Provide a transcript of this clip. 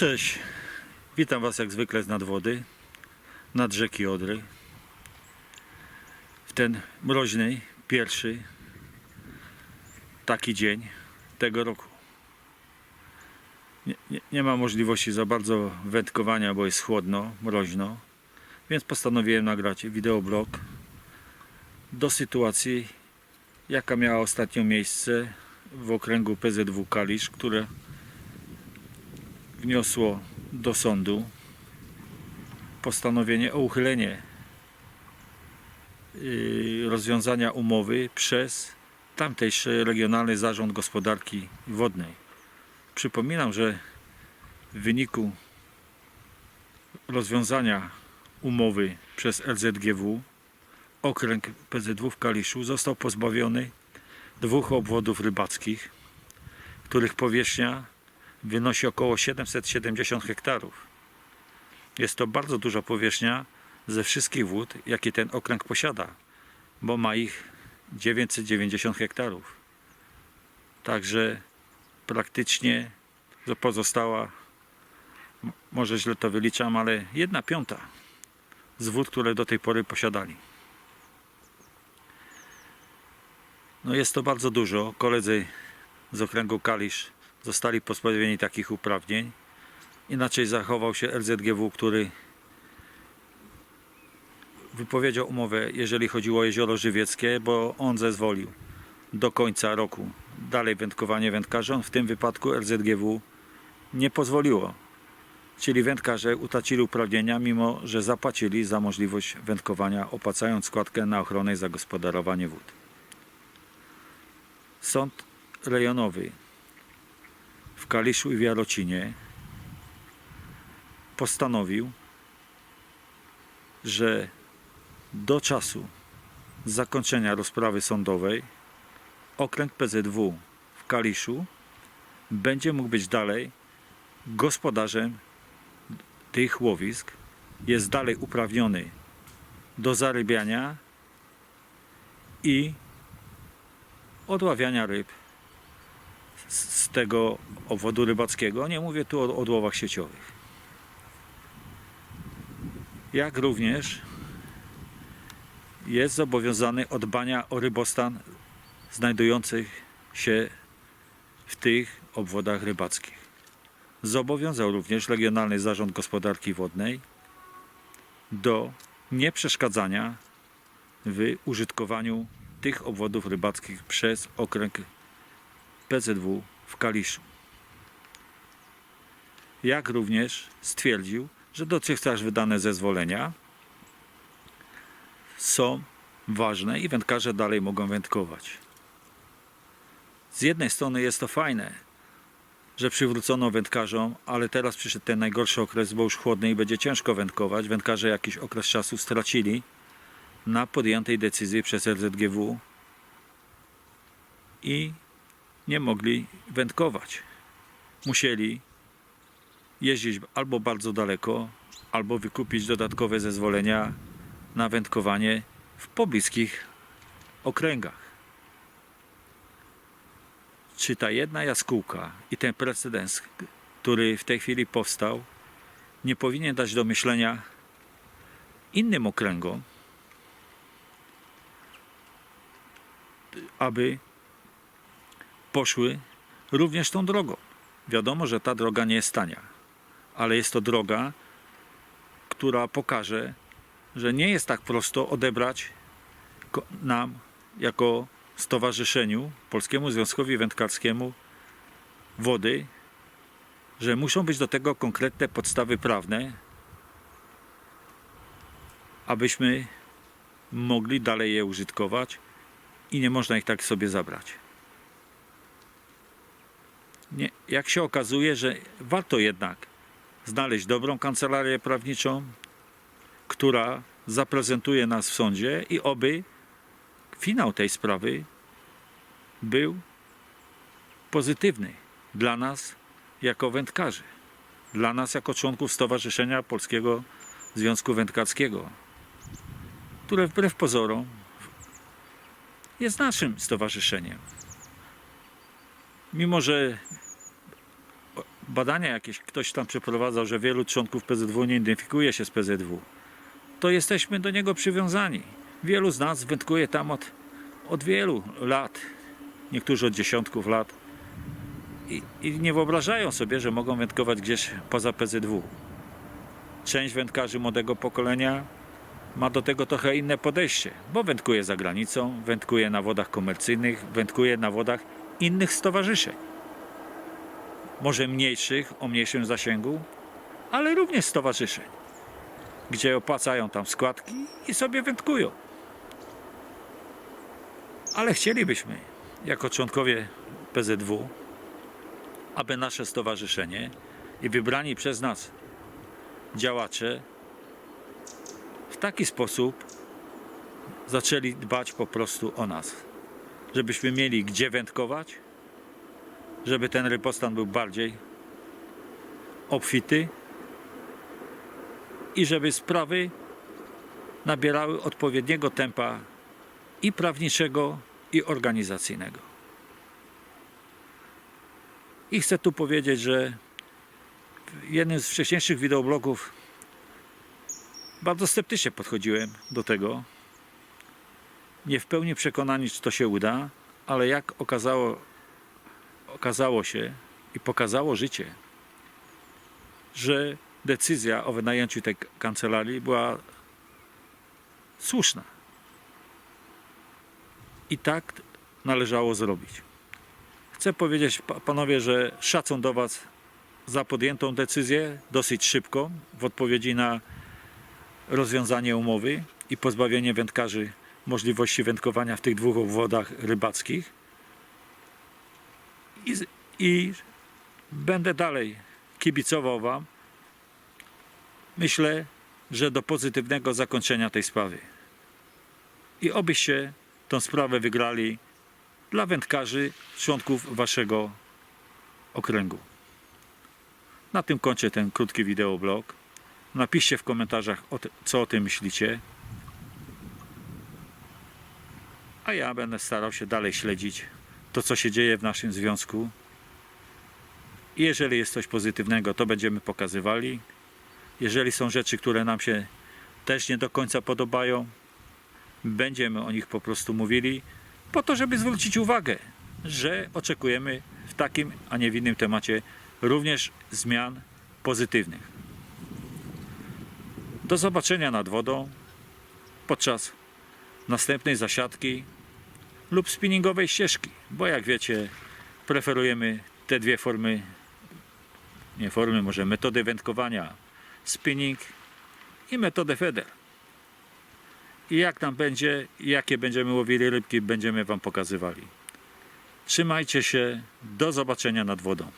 Cześć, witam Was jak zwykle z nadwody, nad rzeki Odry. W ten mroźny, pierwszy taki dzień tego roku. Nie, nie, nie ma możliwości za bardzo wędkowania, bo jest chłodno, mroźno, więc postanowiłem nagrać wideoblog do sytuacji, jaka miała ostatnio miejsce w okręgu PZW Kalisz, które wniosło do sądu postanowienie o uchylenie yy, rozwiązania umowy przez tamtejszy Regionalny Zarząd Gospodarki Wodnej. Przypominam, że w wyniku rozwiązania umowy przez LZGW okręg PZW w Kaliszu został pozbawiony dwóch obwodów rybackich, których powierzchnia wynosi około 770 hektarów. Jest to bardzo duża powierzchnia ze wszystkich wód, jakie ten okręg posiada, bo ma ich 990 hektarów. Także praktycznie pozostała, może źle to wyliczam, ale jedna piąta z wód, które do tej pory posiadali. No jest to bardzo dużo. Koledzy z okręgu Kalisz zostali pozbawieni takich uprawnień. Inaczej zachował się LZGW, który wypowiedział umowę, jeżeli chodziło o jezioro żywieckie, bo on zezwolił do końca roku dalej wędkowanie wędkarzom. W tym wypadku LZGW nie pozwoliło. Czyli wędkarze utracili uprawnienia, mimo że zapłacili za możliwość wędkowania, opłacając składkę na ochronę i zagospodarowanie wód. Sąd rejonowy w Kaliszu i w Jarocinie postanowił, że do czasu zakończenia rozprawy sądowej okręg PZW w Kaliszu będzie mógł być dalej gospodarzem tych łowisk, jest dalej uprawniony do zarybiania i odławiania ryb z tego obwodu rybackiego. Nie mówię tu o odłowach sieciowych. Jak również jest zobowiązany od dbania o rybostan znajdujących się w tych obwodach rybackich. Zobowiązał również Regionalny Zarząd Gospodarki Wodnej do nieprzeszkadzania w użytkowaniu tych obwodów rybackich przez okręg PZW w Kaliszu. Jak również stwierdził, że dotychczas wydane zezwolenia są ważne i wędkarze dalej mogą wędkować. Z jednej strony jest to fajne, że przywrócono wędkarzom, ale teraz przyszedł ten najgorszy okres, bo już chłodny i będzie ciężko wędkować. Wędkarze jakiś okres czasu stracili na podjętej decyzji przez LZGW i nie mogli wędkować. Musieli jeździć albo bardzo daleko, albo wykupić dodatkowe zezwolenia na wędkowanie w pobliskich okręgach. Czy ta jedna jaskółka i ten precedens, który w tej chwili powstał, nie powinien dać do myślenia innym okręgom, aby poszły również tą drogą. Wiadomo, że ta droga nie jest tania, ale jest to droga, która pokaże, że nie jest tak prosto odebrać nam, jako stowarzyszeniu, Polskiemu Związkowi Wędkarskiemu, wody, że muszą być do tego konkretne podstawy prawne, abyśmy mogli dalej je użytkować i nie można ich tak sobie zabrać. Nie, jak się okazuje, że warto jednak znaleźć dobrą kancelarię prawniczą, która zaprezentuje nas w sądzie i oby finał tej sprawy był pozytywny dla nas jako wędkarzy, dla nas jako członków Stowarzyszenia Polskiego Związku Wędkarskiego, które wbrew pozorom jest naszym stowarzyszeniem. Mimo, że badania jakieś ktoś tam przeprowadzał, że wielu członków PZW nie identyfikuje się z PZW, to jesteśmy do niego przywiązani. Wielu z nas wędkuje tam od, od wielu lat, niektórzy od dziesiątków lat i, i nie wyobrażają sobie, że mogą wędkować gdzieś poza PZW. Część wędkarzy młodego pokolenia ma do tego trochę inne podejście, bo wędkuje za granicą, wędkuje na wodach komercyjnych, wędkuje na wodach innych stowarzyszeń. Może mniejszych, o mniejszym zasięgu, ale również stowarzyszeń, gdzie opłacają tam składki i sobie wędkują. Ale chcielibyśmy, jako członkowie PZW, aby nasze stowarzyszenie i wybrani przez nas działacze w taki sposób zaczęli dbać po prostu o nas. Żebyśmy mieli gdzie wędkować, żeby ten rypostan był bardziej obfity i żeby sprawy nabierały odpowiedniego tempa i prawniczego, i organizacyjnego. I chcę tu powiedzieć, że w jednym z wcześniejszych wideoblogów bardzo sceptycznie podchodziłem do tego. Nie w pełni przekonani, czy to się uda, ale jak okazało, okazało się i pokazało życie, że decyzja o wynajęciu tej kancelarii była słuszna. I tak należało zrobić. Chcę powiedzieć pa- panowie, że szacun do was za podjętą decyzję dosyć szybko w odpowiedzi na rozwiązanie umowy i pozbawienie wędkarzy możliwości wędkowania w tych dwóch obwodach rybackich. I, I będę dalej kibicował Wam. Myślę, że do pozytywnego zakończenia tej sprawy. I obyście tą sprawę wygrali dla wędkarzy, członków Waszego okręgu. Na tym kończę ten krótki wideoblog. Napiszcie w komentarzach, co o tym myślicie. A ja będę starał się dalej śledzić to, co się dzieje w naszym związku. I jeżeli jest coś pozytywnego, to będziemy pokazywali. Jeżeli są rzeczy, które nam się też nie do końca podobają, będziemy o nich po prostu mówili, po to, żeby zwrócić uwagę, że oczekujemy w takim, a nie w innym temacie również zmian pozytywnych. Do zobaczenia nad wodą podczas następnej zasiadki lub spinningowej ścieżki, bo jak wiecie, preferujemy te dwie formy, nie formy, może metody wędkowania, spinning i metodę feder. I jak tam będzie, jakie będziemy łowili rybki, będziemy Wam pokazywali. Trzymajcie się, do zobaczenia nad wodą.